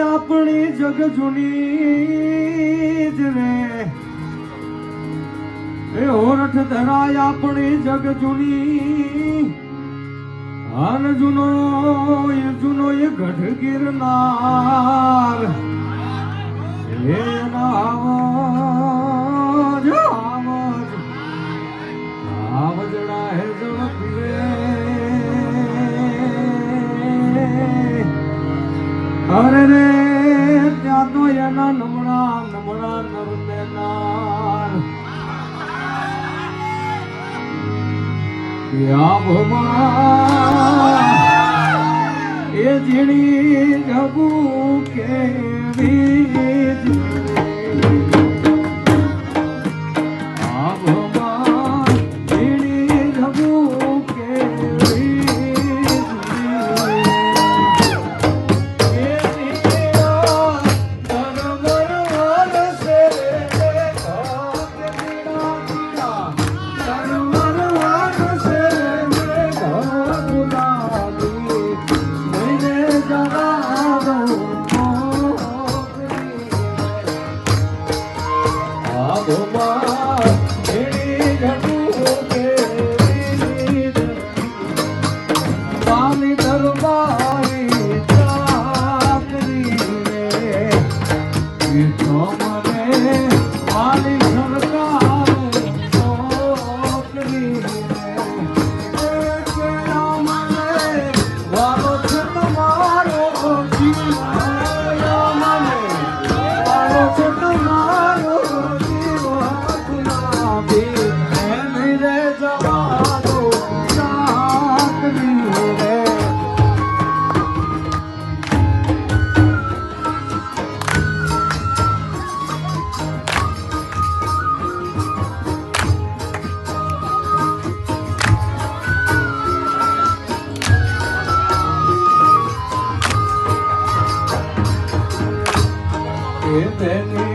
આપણી જગ જૂની જ રે. એ હોરઠ ધરાય આપણી જગ જૂની. હાલ જૂનો એ જૂનો એ ગઢ ગીરનાર. અરે રે ત્યાં તો એના નમણા નમણા નરમેનાર આભમાં એ ઝીણી જબુ Swami Eterno